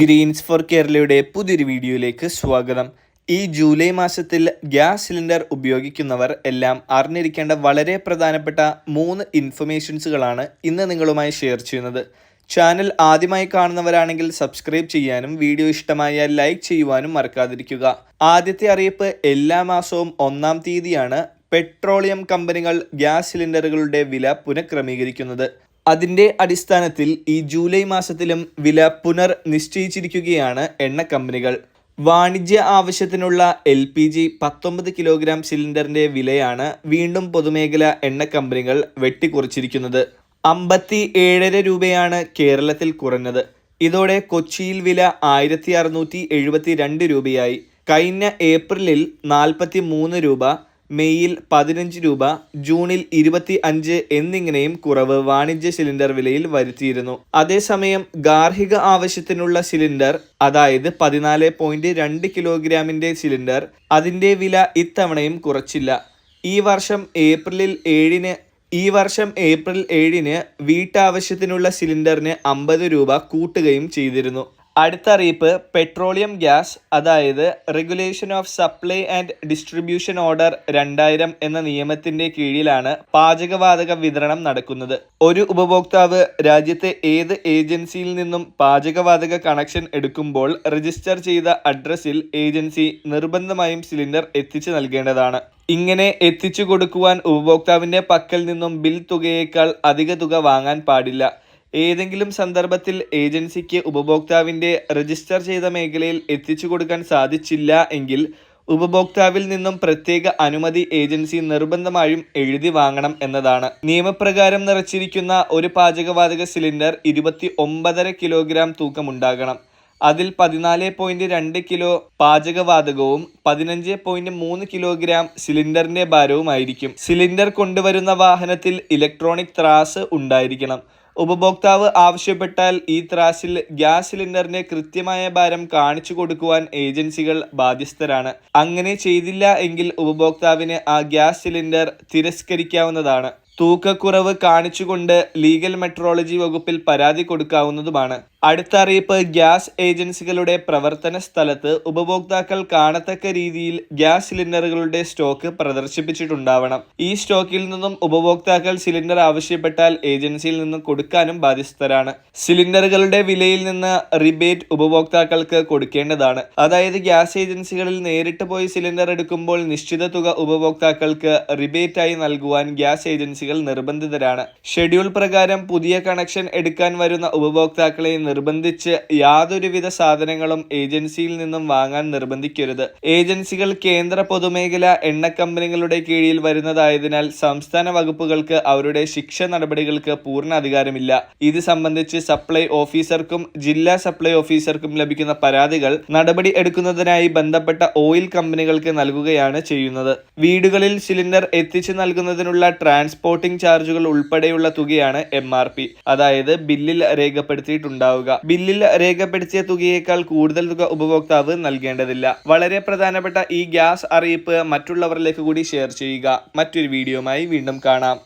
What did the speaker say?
Green's four കേരളയുടെ പുതിയൊരു വീഡിയോയിലേക്ക് സ്വാഗതം. ഈ ജൂലൈ മാസത്തിൽ ഗ്യാസ് സിലിണ്ടർ ഉപയോഗിക്കുന്നവർ എല്ലാം അറിഞ്ഞിരിക്കേണ്ട വളരെ പ്രധാനപ്പെട്ട മൂന്ന് ഇൻഫർമേഷൻസുകളാണ് ഇന്ന് നിങ്ങളുമായി ഷെയർ ചെയ്യുന്നത്. ചാനൽ ആദ്യമായി കാണുന്നവരാണെങ്കിൽ സബ്സ്ക്രൈബ് ചെയ്യാനും വീഡിയോ ഇഷ്ടമായാൽ ലൈക്ക് ചെയ്യുവാനും മറക്കാതിരിക്കുക. ആദ്യത്തെ അറിയിപ്പ് എല്ലാ മാസവും ഒന്നാം തീയതിയാണ് പെട്രോളിയം കമ്പനികൾ ഗ്യാസ് സിലിണ്ടറുകളുടെ വില പുനഃക്രമീകരിക്കുന്നത്. അതിന്റെ അടിസ്ഥാനത്തിൽ ഈ ജൂലൈ മാസത്തിലും വില പുനർ നിശ്ചയിച്ചിരിക്കുകയാണ് എണ്ണ കമ്പനികൾ. വാണിജ്യ ആവശ്യത്തിനുള്ള എൽ പി ജി പത്തൊമ്പത് കിലോഗ്രാം സിലിണ്ടറിന്റെ വിലയാണ് വീണ്ടും പൊതുമേഖല എണ്ണ കമ്പനികൾ വെട്ടിക്കുറച്ചിരിക്കുന്നത്. അമ്പത്തി ഏഴര രൂപയാണ് കേരളത്തിൽ കുറഞ്ഞത്. ഇതോടെ കൊച്ചിയിൽ വില ആയിരത്തി അറുന്നൂറ്റി എഴുപത്തി രണ്ട് രൂപയായി. കഴിഞ്ഞ ഏപ്രിലിൽ നാൽപ്പത്തി മൂന്ന് രൂപ മെയ്യിൽ പതിനഞ്ച് രൂപ ജൂണിൽ ഇരുപത്തി അഞ്ച് എന്നിങ്ങനെയും കുറവ് വാണിജ്യ സിലിണ്ടർ വിലയിൽ വരുത്തിയിരുന്നു. അതേസമയം ഗാർഹിക ആവശ്യത്തിനുള്ള സിലിണ്ടർ അതായത് പതിനാല് പോയിന്റ് രണ്ട് കിലോഗ്രാമിന്റെ സിലിണ്ടർ അതിന്റെ വില ഇത്തവണയും കുറച്ചില്ല. ഈ വർഷം ഏപ്രിലിൽ ഏഴിന് ഈ വർഷം ഏപ്രിൽ ഏഴിന് വീട്ടാവശ്യത്തിനുള്ള സിലിണ്ടറിന് അമ്പത് രൂപ കൂട്ടുകയും ചെയ്തിരുന്നു. അടുത്ത അറിയിപ്പ് പെട്രോളിയം ഗ്യാസ് അതായത് regulation of supply and distribution order രണ്ടായിരം എന്ന നിയമത്തിന്റെ കീഴിലാണ് പാചകവാതക വിതരണം നടക്കുന്നത്. ഒരു ഉപഭോക്താവ് രാജ്യത്തെ ഏത് ഏജൻസിയിൽ നിന്നും പാചകവാതക കണക്ഷൻ എടുക്കുമ്പോൾ രജിസ്റ്റർ ചെയ്ത അഡ്രസ്സിൽ ഏജൻസി നിർബന്ധമായും സിലിണ്ടർ എത്തിച്ചു നൽകേണ്ടതാണ്. ഇങ്ങനെ എത്തിച്ചു കൊടുക്കുവാൻ ഉപഭോക്താവിന്റെ പക്കൽ നിന്നും ബിൽ തുകയേക്കാൾ അധിക തുക വാങ്ങാൻ പാടില്ല. ഏതെങ്കിലും സന്ദർഭത്തിൽ ഏജൻസിക്ക് ഉപഭോക്താവിന്റെ രജിസ്റ്റർ ചെയ്ത മേഖലയിൽ എത്തിച്ചു കൊടുക്കാൻ സാധിച്ചില്ല എങ്കിൽ ഉപഭോക്താവിൽ നിന്നും പ്രത്യേക അനുമതി ഏജൻസി നിർബന്ധമായും എഴുതി വാങ്ങണം എന്നതാണ്. നിയമപ്രകാരം നിറച്ചിരിക്കുന്ന ഒരു പാചകവാതക സിലിണ്ടർ ഇരുപത്തി ഒമ്പതര കിലോഗ്രാം തൂക്കമുണ്ടാകണം. അതിൽ പതിനാല് പോയിന്റ് രണ്ട് കിലോ പാചകവാതകവും പതിനഞ്ച് പോയിന്റ് മൂന്ന് കിലോഗ്രാം സിലിണ്ടറിന്റെ ഭാരവുമായിരിക്കും. സിലിണ്ടർ കൊണ്ടുവരുന്ന വാഹനത്തിൽ ഇലക്ട്രോണിക് ത്രാസ് ഉണ്ടായിരിക്കണം. ഉപഭോക്താവ് ആവശ്യപ്പെട്ടാൽ ഈ ത്രാസിൽ ഗ്യാസ് സിലിണ്ടറിന്റെ കൃത്യമായ ഭാരം കാണിച്ചു കൊടുക്കുവാൻ ഏജൻസികൾ ബാധ്യസ്ഥരാണ്. അങ്ങനെ ചെയ്തില്ല എങ്കിൽ ഉപഭോക്താവിന് ആ ഗ്യാസ് സിലിണ്ടർ തിരസ്കരിക്കാവുന്നതാണ്. തൂക്കക്കുറവ് കാണിച്ചുകൊണ്ട് ലീഗൽ മെട്രോളജി വകുപ്പിൽ പരാതി കൊടുക്കാവുന്നതുമാണ്. അടുത്ത അറിയിപ്പ് ഗ്യാസ് ഏജൻസികളുടെ പ്രവർത്തന സ്ഥലത്ത് ഉപഭോക്താക്കൾ കാണത്തക്ക രീതിയിൽ ഗ്യാസ് സിലിണ്ടറുകളുടെ സ്റ്റോക്ക് പ്രദർശിപ്പിച്ചിട്ടുണ്ടാവണം. ഈ സ്റ്റോക്കിൽ നിന്നും ഉപഭോക്താക്കൾ സിലിണ്ടർ ആവശ്യപ്പെട്ടാൽ ഏജൻസിയിൽ നിന്നും കൊടുക്കാനും ബാധ്യസ്ഥരാണ്. സിലിണ്ടറുകളുടെ വിലയിൽ നിന്ന് റിബേറ്റ് ഉപഭോക്താക്കൾക്ക് കൊടുക്കേണ്ടതാണ്. അതായത് ഗ്യാസ് ഏജൻസികളിൽ നേരിട്ട് പോയി സിലിണ്ടർ എടുക്കുമ്പോൾ നിശ്ചിത തുക ഉപഭോക്താക്കൾക്ക് റിബേറ്റായി നൽകുവാൻ ഗ്യാസ് ഏജൻസികൾ നിർബന്ധിതരാണ്. ഷെഡ്യൂൾ പ്രകാരം പുതിയ കണക്ഷൻ എടുക്കാൻ വരുന്ന ഉപഭോക്താക്കളെ നിർബന്ധിച്ച് യാതൊരുവിധ സാധനങ്ങളും ഏജൻസിയിൽ നിന്നും വാങ്ങാൻ നിർബന്ധിക്കരുത്. ഏജൻസികൾ കേന്ദ്ര പൊതുമേഖല എണ്ണ കമ്പനികളുടെ കീഴിൽ വരുന്നതായതിനാൽ സംസ്ഥാന വകുപ്പുകൾക്ക് അവരുടെ ശിക്ഷ നടപടികൾക്ക് പൂർണ അധികാരമില്ല. ഇത് സംബന്ധിച്ച് സപ്ലൈ ഓഫീസർക്കും ജില്ലാ സപ്ലൈ ഓഫീസർക്കും ലഭിക്കുന്ന പരാതികൾ നടപടി എടുക്കുന്നതിനായി ബന്ധപ്പെട്ട ഓയിൽ കമ്പനികൾക്ക് നൽകുകയാണ് ചെയ്യുന്നത്. വീടുകളിൽ സിലിണ്ടർ എത്തിച്ചു നൽകുന്നതിനുള്ള ട്രാൻസ്പോർട്ടിംഗ് ചാർജുകൾ ഉൾപ്പെടെയുള്ള തുകയാണ് എം ആർ പി. അതായത് ബില്ലിൽ രേഖപ്പെടുത്തിയിട്ടുണ്ടാവുക. ബില്ലിൽ രേഖപ്പെടുത്തിയ തുകയേക്കാൾ കൂടുതൽ തുക ഉപഭോക്താവ് നൽകേണ്ടതില്ല. വളരെ പ്രധാനപ്പെട്ട ഈ ഗ്യാസ് അറിയിപ്പ് മറ്റുള്ളവരിലേക്ക് കൂടി ഷെയർ ചെയ്യുക. മറ്റൊരു വീഡിയോയുമായി വീണ്ടും കാണാം.